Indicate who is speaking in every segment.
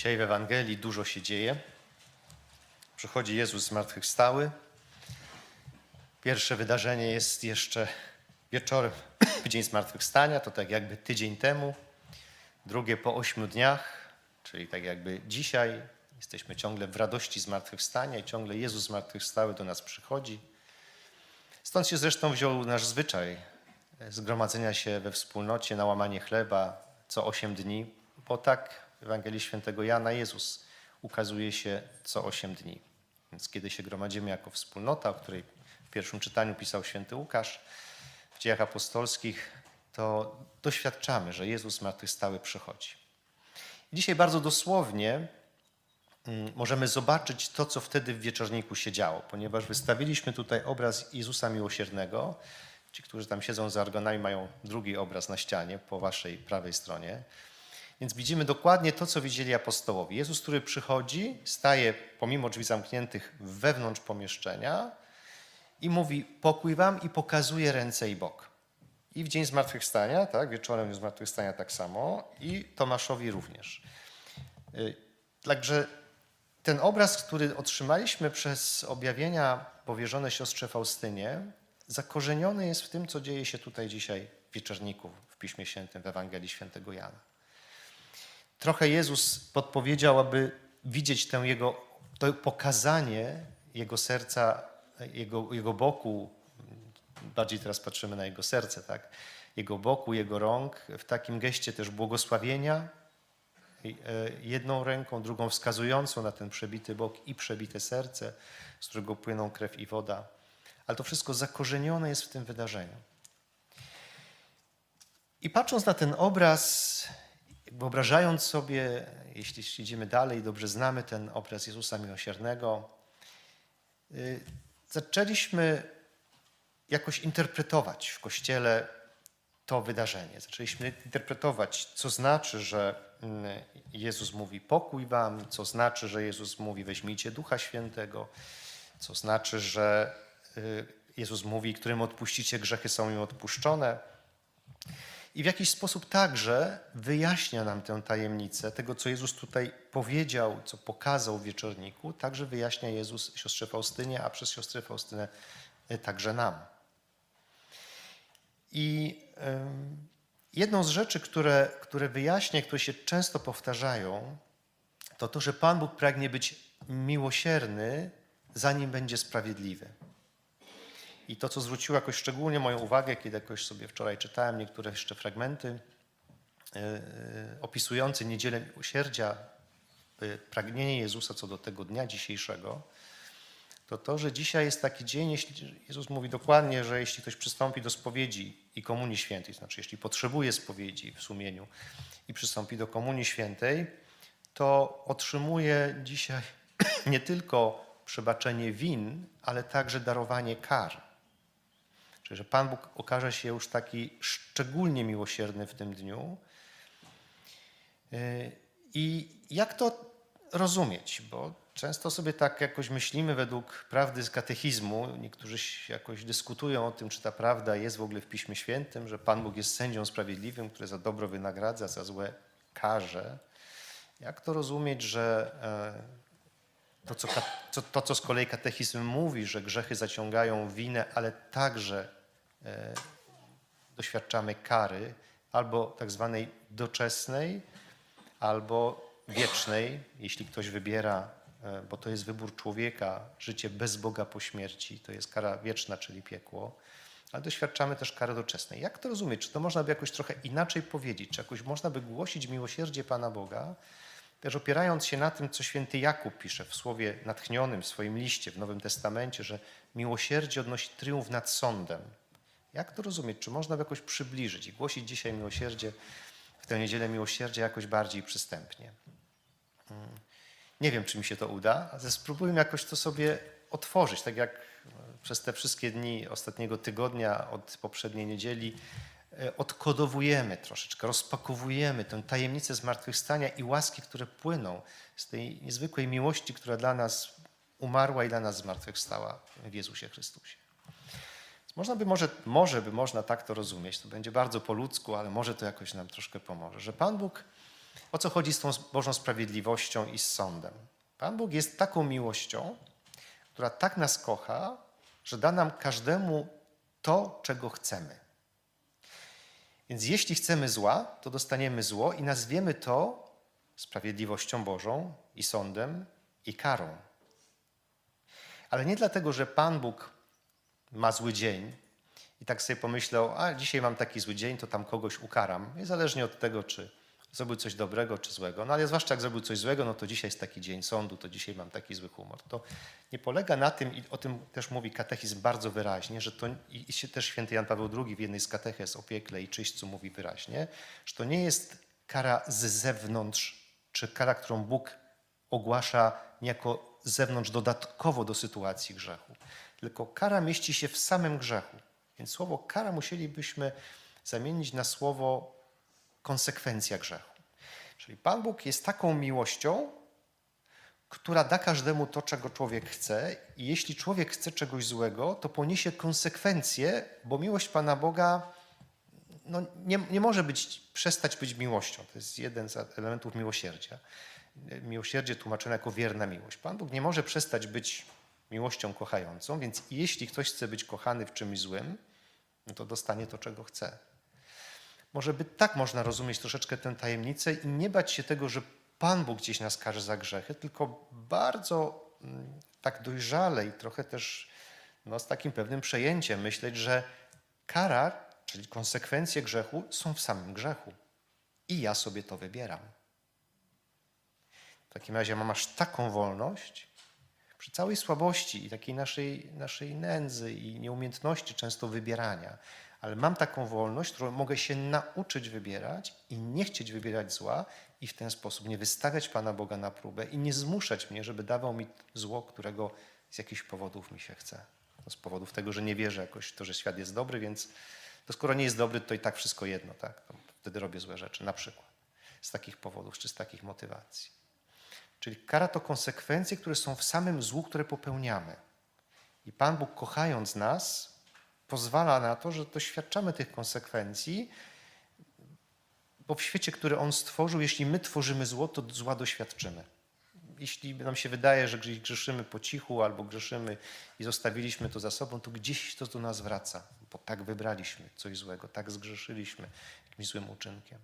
Speaker 1: Dzisiaj w Ewangelii dużo się dzieje. Przychodzi Jezus zmartwychwstały. Pierwsze wydarzenie jest jeszcze wieczorem w dzień zmartwychwstania, to tak jakby tydzień temu. Drugie po ośmiu dniach, czyli tak jakby dzisiaj. Jesteśmy ciągle w radości zmartwychwstania i ciągle Jezus zmartwychwstały do nas przychodzi. Stąd się zresztą wziął nasz zwyczaj zgromadzenia się we wspólnocie na łamanie chleba co osiem dni, bo tak Ewangelii Świętego Jana Jezus ukazuje się co osiem dni. Więc kiedy się gromadzimy jako wspólnota, o której w pierwszym czytaniu pisał święty Łukasz w dziejach apostolskich, to doświadczamy, że Jezus zmartwychwstały przychodzi. Dzisiaj bardzo dosłownie mm, możemy zobaczyć to, co wtedy w wieczorniku się działo, ponieważ wystawiliśmy tutaj obraz Jezusa Miłosiernego. Ci, którzy tam siedzą za argonami, mają drugi obraz na ścianie po waszej prawej stronie. Więc widzimy dokładnie to, co widzieli apostołowie. Jezus, który przychodzi, staje pomimo drzwi zamkniętych wewnątrz pomieszczenia i mówi pokój wam i pokazuje ręce i bok. I w dzień zmartwychwstania, tak, wieczorem zmartwychwstania tak samo i Tomaszowi również. Y, Także ten obraz, który otrzymaliśmy przez objawienia powierzone siostrze Faustynie, zakorzeniony jest w tym, co dzieje się tutaj dzisiaj w wieczorniku w Piśmie Świętym, w Ewangelii Świętego Jana. Trochę Jezus podpowiedział, aby widzieć tę jego, to pokazanie Jego serca, Jego, jego boku, bardziej teraz patrzymy na Jego serce, tak? Jego boku, Jego rąk, w takim geście też błogosławienia, e, jedną ręką, drugą wskazującą na ten przebity bok i przebite serce, z którego płyną krew i woda. Ale to wszystko zakorzenione jest w tym wydarzeniu. I patrząc na ten obraz, wyobrażając sobie, jeśli idziemy dalej, dobrze znamy ten obraz Jezusa Miłosiernego, y, zaczęliśmy jakoś interpretować w Kościele to wydarzenie. Zaczęliśmy interpretować, co znaczy, że mm, Jezus mówi pokój wam, co znaczy, że Jezus mówi weźmijcie Ducha Świętego, co znaczy, że y, Jezus mówi, którym odpuścicie grzechy są im odpuszczone. I w jakiś sposób także wyjaśnia nam tę tajemnicę tego, co Jezus tutaj powiedział, co pokazał w wieczorniku, także wyjaśnia Jezus siostrze Faustynie, a przez siostrę Faustynę y, także nam. I jedną z rzeczy, które, które wyjaśnia, które się często powtarzają, to to, że Pan Bóg pragnie być miłosierny, zanim będzie sprawiedliwy. I to, co zwróciło jakoś szczególnie moją uwagę, kiedy jakoś sobie wczoraj czytałem niektóre jeszcze fragmenty yy, opisujące niedzielę miłosierdzia, yy, pragnienie Jezusa co do tego dnia dzisiejszego, to to, że dzisiaj jest taki dzień, jeśli Jezus mówi dokładnie, że jeśli ktoś przystąpi do spowiedzi i komunii świętej, znaczy jeśli potrzebuje spowiedzi w sumieniu i przystąpi do komunii świętej, to otrzymuje dzisiaj nie tylko przebaczenie win, ale także darowanie kar. Czyli, że Pan Bóg okaże się już taki szczególnie miłosierny w tym dniu. Yy, I jak to rozumieć? Bo często sobie tak jakoś myślimy według prawdy z katechizmu. Niektórzy jakoś dyskutują o tym, czy ta prawda jest w ogóle w Piśmie Świętym, że Pan Bóg jest sędzią sprawiedliwym, który za dobro wynagradza, za złe karze. Jak to rozumieć, że e, to co, to, co z kolei katechizm mówi, że grzechy zaciągają winę, ale także doświadczamy kary albo tak zwanej doczesnej, albo wiecznej, jeśli ktoś wybiera, e, bo to jest wybór człowieka, życie bez Boga po śmierci, to jest kara wieczna, czyli piekło, ale doświadczamy też kary doczesnej. Jak to rozumieć? Czy to można by jakoś trochę inaczej powiedzieć? Czy jakoś można by głosić miłosierdzie Pana Boga, też opierając się na tym, co święty Jakub pisze w słowie natchnionym w swoim liście w Nowym Testamencie, że miłosierdzie odnosi triumf nad sądem. Jak to rozumieć? Czy można jakoś przybliżyć i głosić dzisiaj miłosierdzie, w tę niedzielę miłosierdzie jakoś bardziej przystępnie? Mm. Nie wiem, czy mi się to uda, ale spróbujmy jakoś to sobie otworzyć, tak jak e, przez te wszystkie dni ostatniego tygodnia od poprzedniej niedzieli e, odkodowujemy troszeczkę, rozpakowujemy tę tajemnicę zmartwychwstania i łaski, które płyną z tej niezwykłej miłości, która dla nas umarła i dla nas zmartwychwstała w Jezusie Chrystusie. Można by, może, może by można tak to rozumieć, to będzie bardzo po ludzku, ale może to jakoś nam troszkę pomoże, że Pan Bóg O co chodzi z tą Bożą sprawiedliwością i z sądem? Pan Bóg jest taką miłością, która tak nas kocha, że da nam każdemu to, czego chcemy. Więc jeśli chcemy zła, to dostaniemy zło i nazwiemy to sprawiedliwością Bożą i sądem i karą. Ale nie dlatego, że Pan Bóg ma zły dzień i tak sobie pomyślał, a dzisiaj mam taki zły dzień, to tam kogoś ukaram. Niezależnie od tego, czy zrobił coś dobrego, czy złego. No ale zwłaszcza jak zrobił coś złego, no to dzisiaj jest taki dzień sądu, to dzisiaj mam taki zły humor. To nie polega na tym, i o tym też mówi katechizm bardzo wyraźnie, że to, i się też święty Jan Paweł II w jednej z katechez o piekle i czyśćcu mówi wyraźnie, że to nie jest kara z zewnątrz, czy kara, którą Bóg ogłasza niejako z zewnątrz dodatkowo do sytuacji grzechu. Tylko kara mieści się w samym grzechu. Więc słowo kara musielibyśmy zamienić na słowo konsekwencja grzechu. Czyli Pan Bóg jest taką miłością, która da każdemu to, czego człowiek chce, i jeśli człowiek chce czegoś złego, to poniesie konsekwencje, bo miłość Pana Boga no, nie, nie może być, przestać być miłością. To jest jeden z elementów miłosierdzia. Miłosierdzie tłumaczone jako wierna miłość. Pan Bóg nie może przestać być miłością kochającą, więc jeśli ktoś chce być kochany w czymś złym, no to dostanie to, czego chce. Może by tak można rozumieć troszeczkę tę tajemnicę i nie bać się tego, że Pan Bóg gdzieś nas każe za grzechy, tylko bardzo mm, tak dojrzale i trochę też no, z takim pewnym przejęciem myśleć, że kara, czyli konsekwencje grzechu są w samym grzechu. I ja sobie to wybieram. W takim razie mam aż taką wolność, przy całej słabości i takiej naszej, naszej nędzy i nieumiejętności często wybierania, ale mam taką wolność, którą mogę się nauczyć wybierać i nie chcieć wybierać zła i w ten sposób nie wystawiać Pana Boga na próbę i nie zmuszać mnie, żeby dawał mi zło, którego z jakichś powodów mi się chce. No z powodów tego, że nie wierzę jakoś w to, że świat jest dobry, więc to skoro nie jest dobry, to i tak wszystko jedno, tak? To wtedy robię złe rzeczy, na przykład. Z takich powodów czy z takich motywacji. Czyli kara to konsekwencje, które są w samym złu, które popełniamy. I Pan Bóg, kochając nas, pozwala na to, że doświadczamy tych konsekwencji, bo w świecie, który On stworzył, jeśli my tworzymy zło, to zła doświadczymy. Jeśli nam się wydaje, że grzeszymy po cichu albo grzeszymy i zostawiliśmy to za sobą, to gdzieś to do nas wraca, bo tak wybraliśmy coś złego, tak zgrzeszyliśmy jakimś złym uczynkiem.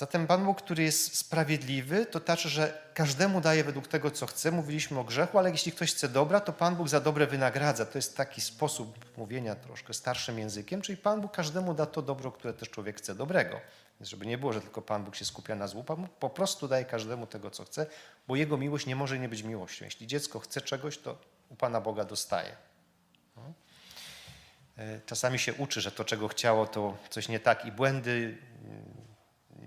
Speaker 1: Zatem Pan Bóg, który jest sprawiedliwy, to znaczy, że każdemu daje według tego, co chce. Mówiliśmy o grzechu, ale jeśli ktoś chce dobra, to Pan Bóg za dobre wynagradza. To jest taki sposób mówienia troszkę starszym językiem, czyli Pan Bóg każdemu da to dobro, które też człowiek chce dobrego. Więc żeby nie było, że tylko Pan Bóg się skupia na złu, Pan Bóg po prostu daje każdemu tego, co chce, bo Jego miłość nie może nie być miłością. Jeśli dziecko chce czegoś, to u Pana Boga dostaje. No. E, Czasami się uczy, że to, czego chciało, to coś nie tak i błędy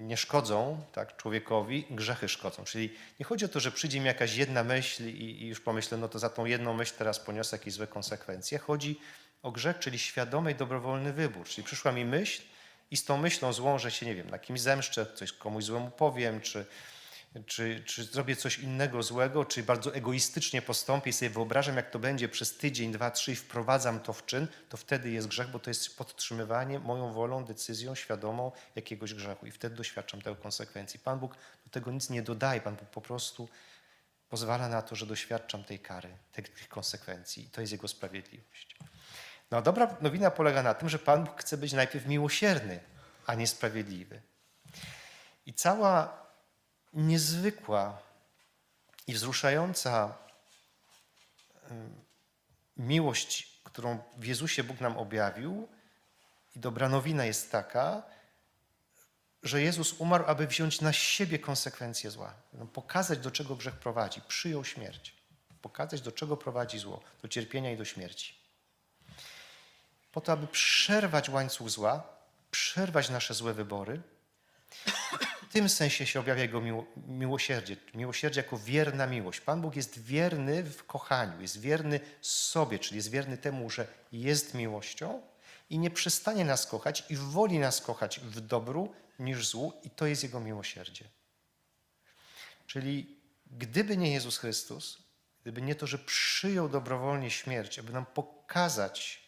Speaker 1: nie szkodzą tak, człowiekowi, grzechy szkodzą. Czyli nie chodzi o to, że przyjdzie mi jakaś jedna myśl i, i już pomyślę, no to za tą jedną myśl teraz poniosę jakieś złe konsekwencje. Chodzi o grzech, czyli świadomy i dobrowolny wybór. Czyli przyszła mi myśl i z tą myślą złą, że się, nie wiem, na kimś zemszczę, coś komuś złemu powiem, czy, czy, czy zrobię coś innego złego, czy bardzo egoistycznie postąpię i sobie wyobrażam, jak to będzie przez tydzień, dwa, trzy i wprowadzam to w czyn, to wtedy jest grzech, bo to jest podtrzymywanie moją wolą, decyzją świadomą jakiegoś grzechu i wtedy doświadczam tego konsekwencji. Pan Bóg do tego nic nie dodaje, Pan Bóg po prostu pozwala na to, że doświadczam tej kary, tych, konsekwencji i to jest Jego sprawiedliwość. No dobra nowina polega na tym, że Pan Bóg chce być najpierw miłosierny, a nie sprawiedliwy. I cała niezwykła i wzruszająca miłość, którą w Jezusie Bóg nam objawił. I dobra nowina jest taka, że Jezus umarł, aby wziąć na siebie konsekwencje zła, pokazać, do czego grzech prowadzi. Przyjął śmierć, pokazać, do czego prowadzi zło, do cierpienia i do śmierci. Po to, aby przerwać łańcuch zła, przerwać nasze złe wybory tym sensie się objawia Jego miło, miłosierdzie. Miłosierdzie jako wierna miłość. Pan Bóg jest wierny w kochaniu, jest wierny sobie, czyli jest wierny temu, że jest miłością i nie przestanie nas kochać i woli nas kochać w dobru niż złu i to jest Jego miłosierdzie. Czyli gdyby nie Jezus Chrystus, gdyby nie to, że przyjął dobrowolnie śmierć, aby nam pokazać,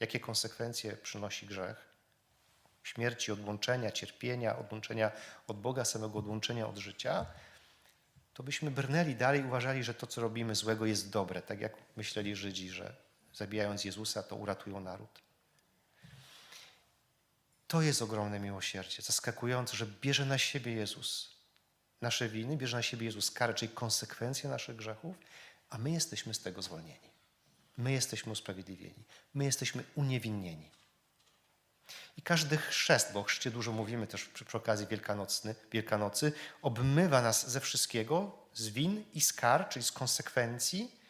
Speaker 1: jakie konsekwencje przynosi grzech, śmierci, odłączenia, cierpienia, odłączenia od Boga, samego odłączenia od życia, to byśmy brnęli dalej uważali, że to, co robimy złego, jest dobre. Tak jak myśleli Żydzi, że zabijając Jezusa, to uratują naród. To jest ogromne miłosierdzie, zaskakujące, że bierze na siebie Jezus nasze winy, bierze na siebie Jezus karę, czyli konsekwencje naszych grzechów, a my jesteśmy z tego zwolnieni. My jesteśmy usprawiedliwieni. My jesteśmy uniewinnieni. I każdy chrzest, bo o chrzcie dużo mówimy też przy, przy okazji Wielkanocny, Wielkanocy, obmywa nas ze wszystkiego, z win i z kar, czyli z konsekwencji.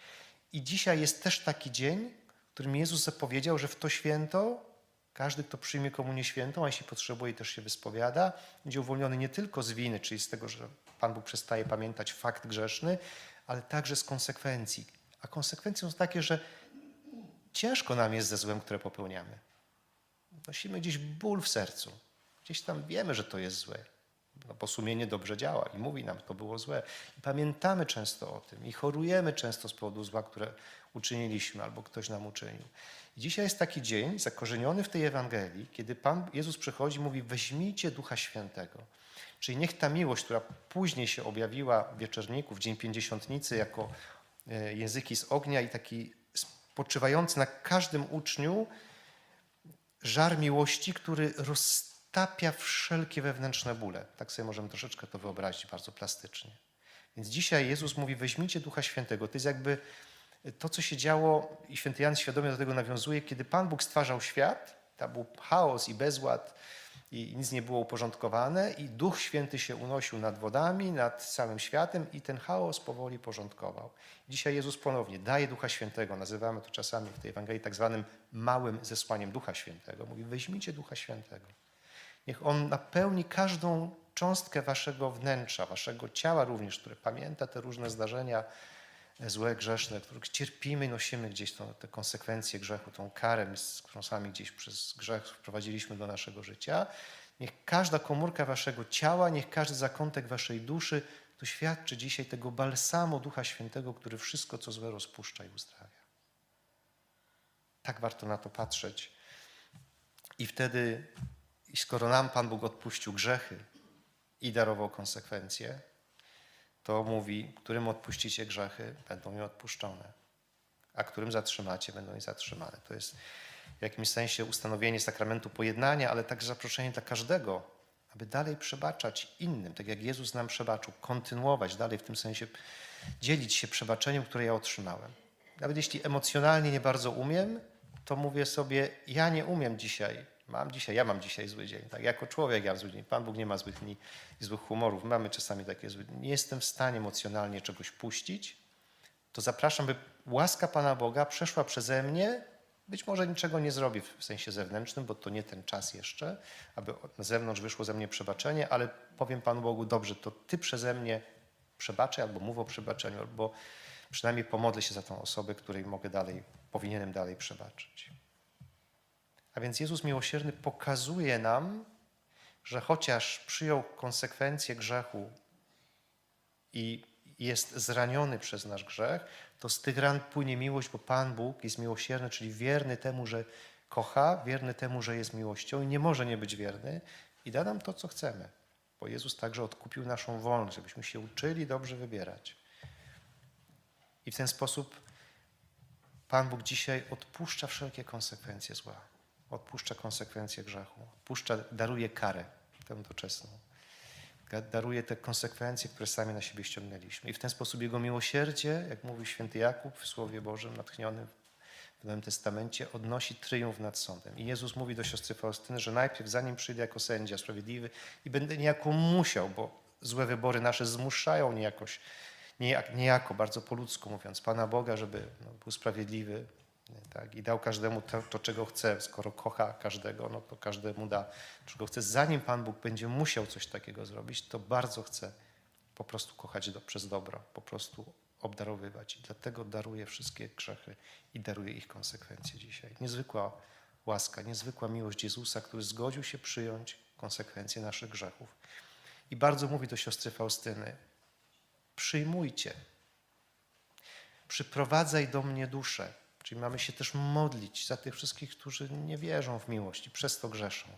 Speaker 1: I dzisiaj jest też taki dzień, w którym Jezus zapowiedział, że w to święto każdy, kto przyjmie komunię świętą, a jeśli potrzebuje też się wyspowiada, będzie uwolniony nie tylko z winy, czyli z tego, że Pan Bóg przestaje pamiętać fakt grzeszny, ale także z konsekwencji. A konsekwencje są takie, że ciężko nam jest ze złem, które popełniamy. Nosimy gdzieś ból w sercu. Gdzieś tam wiemy, że to jest złe. No bo sumienie dobrze działa i mówi nam, to było złe. I pamiętamy często o tym i chorujemy często z powodu zła, które uczyniliśmy albo ktoś nam uczynił. I dzisiaj jest taki dzień zakorzeniony w tej Ewangelii, kiedy Pan Jezus przychodzi i mówi: Weźmijcie Ducha Świętego. Czyli niech ta miłość, która później się objawiła w wieczorniku, w Dzień Pięćdziesiątnicy, jako e, języki z ognia i taki spoczywający na każdym uczniu żar miłości, który roztapia wszelkie wewnętrzne bóle. Tak sobie możemy troszeczkę to wyobrazić bardzo plastycznie. Więc dzisiaj Jezus mówi: Weźmijcie Ducha Świętego. To jest jakby to, co się działo, i święty Jan świadomie do tego nawiązuje, kiedy Pan Bóg stwarzał świat, tam był chaos i bezład, i nic nie było uporządkowane, i Duch Święty się unosił nad wodami, nad całym światem, i ten chaos powoli porządkował. Dzisiaj Jezus ponownie daje Ducha Świętego, nazywamy to czasami w tej Ewangelii tak zwanym małym zesłaniem Ducha Świętego. Mówi: Weźmijcie Ducha Świętego. Niech On napełni każdą cząstkę waszego wnętrza, waszego ciała również, które pamięta te różne zdarzenia, złe, grzeszne, których cierpimy nosimy gdzieś tą, te konsekwencje grzechu, tą karę, którą sami gdzieś przez grzech wprowadziliśmy do naszego życia. Niech każda komórka waszego ciała, niech każdy zakątek waszej duszy doświadczy dzisiaj tego balsamu Ducha Świętego, który wszystko, co złe, rozpuszcza i uzdrawia. Tak warto na to patrzeć. I wtedy, skoro nam Pan Bóg odpuścił grzechy i darował konsekwencje, to mówi, którym odpuścicie grzechy, będą mi odpuszczone, a którym zatrzymacie, będą mi zatrzymane. To jest w jakimś sensie ustanowienie sakramentu pojednania, ale także zaproszenie dla każdego, aby dalej przebaczać innym, tak jak Jezus nam przebaczył, kontynuować dalej w tym sensie, dzielić się przebaczeniem, które ja otrzymałem. Nawet jeśli emocjonalnie nie bardzo umiem, to mówię sobie, ja nie umiem dzisiaj Mam dzisiaj, ja mam dzisiaj zły dzień. Tak, jako człowiek ja mam zły dzień. Pan Bóg nie ma złych dni i złych humorów. Mamy czasami takie złe dni. Nie jestem w stanie emocjonalnie czegoś puścić. To zapraszam, by łaska Pana Boga przeszła przeze mnie. Być może niczego nie zrobię w sensie zewnętrznym, bo to nie ten czas jeszcze, aby na zewnątrz wyszło ze mnie przebaczenie, ale powiem Panu Bogu, dobrze, to Ty przeze mnie przebaczaj, albo mów o przebaczeniu, albo przynajmniej pomodlę się za tą osobę, której mogę dalej, powinienem dalej przebaczyć. A więc Jezus miłosierny pokazuje nam, że chociaż przyjął konsekwencje grzechu i jest zraniony przez nasz grzech, to z tych ran płynie miłość, bo Pan Bóg jest miłosierny, czyli wierny temu, że kocha, wierny temu, że jest miłością i nie może nie być wierny i da nam to, co chcemy. Bo Jezus także odkupił naszą wolność, żebyśmy się uczyli dobrze wybierać. I w ten sposób Pan Bóg dzisiaj odpuszcza wszelkie konsekwencje zła odpuszcza konsekwencje grzechu, odpuszcza, daruje karę tę doczesną. Daruje te konsekwencje, które sami na siebie ściągnęliśmy. I w ten sposób Jego miłosierdzie, jak mówi święty Jakub w Słowie Bożym natchnionym w Nowym Testamencie, odnosi tryumf nad sądem. I Jezus mówi do siostry Faustyny, że najpierw zanim przyjdę jako sędzia sprawiedliwy i będę niejako musiał, bo złe wybory nasze zmuszają niejakoś, niejako, bardzo po ludzku mówiąc, Pana Boga, żeby no, był sprawiedliwy, tak? I dał każdemu to, to, czego chce. Skoro kocha każdego, no to każdemu da, czego chce. Zanim Pan Bóg będzie musiał coś takiego zrobić, to bardzo chce po prostu kochać do, przez dobro, po prostu obdarowywać. I dlatego daruje wszystkie grzechy i daruje ich konsekwencje dzisiaj. Niezwykła łaska, niezwykła miłość Jezusa, który zgodził się przyjąć konsekwencje naszych grzechów. I bardzo mówi do siostry Faustyny, przyjmujcie, przyprowadzaj do mnie duszę, Czyli mamy się też modlić za tych wszystkich, którzy nie wierzą w miłość i przez to grzeszą.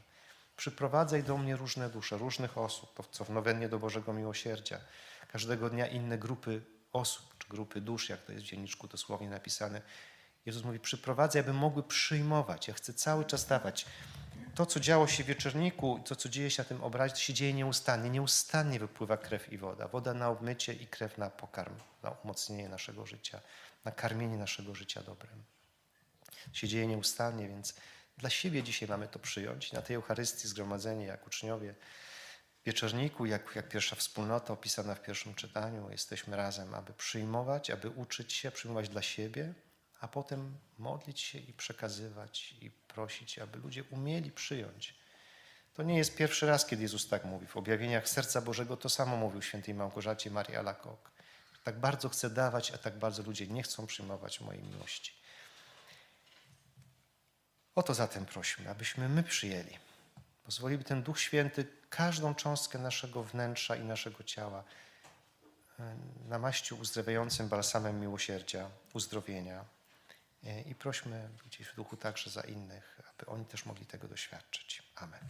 Speaker 1: Przyprowadzaj do mnie różne dusze, różnych osób, to co w nowennie do Bożego Miłosierdzia. Każdego dnia inne grupy osób, czy grupy dusz, jak to jest w dzienniczku dosłownie napisane. Jezus mówi, przyprowadzaj, aby mogły przyjmować. Ja chcę cały czas dawać. To, co działo się w wieczorniku, to, co dzieje się na tym obrazie, to się dzieje nieustannie. Nieustannie wypływa krew i woda. Woda na obmycie i krew na pokarm, na umocnienie naszego życia, na karmienie naszego życia dobrem. Się dzieje nieustannie, więc dla siebie dzisiaj mamy to przyjąć. Na tej Eucharystii zgromadzenie, jak uczniowie, wieczorniku, jak, jak pierwsza wspólnota opisana w pierwszym czytaniu, jesteśmy razem, aby przyjmować, aby uczyć się, przyjmować dla siebie, a potem modlić się i przekazywać i prosić, aby ludzie umieli przyjąć. To nie jest pierwszy raz, kiedy Jezus tak mówi. W objawieniach Serca Bożego to samo mówił świętej Małgorzacie Marii Alakok. Tak bardzo chcę dawać, a tak bardzo ludzie nie chcą przyjmować mojej miłości. O to zatem prośmy, abyśmy my przyjęli. Pozwoliłby ten Duch Święty każdą cząstkę naszego wnętrza i naszego ciała e, namaścił uzdrawiającym balsamem miłosierdzia, uzdrowienia. E, I prośmy gdzieś w duchu także za innych, aby oni też mogli tego doświadczyć. Amen.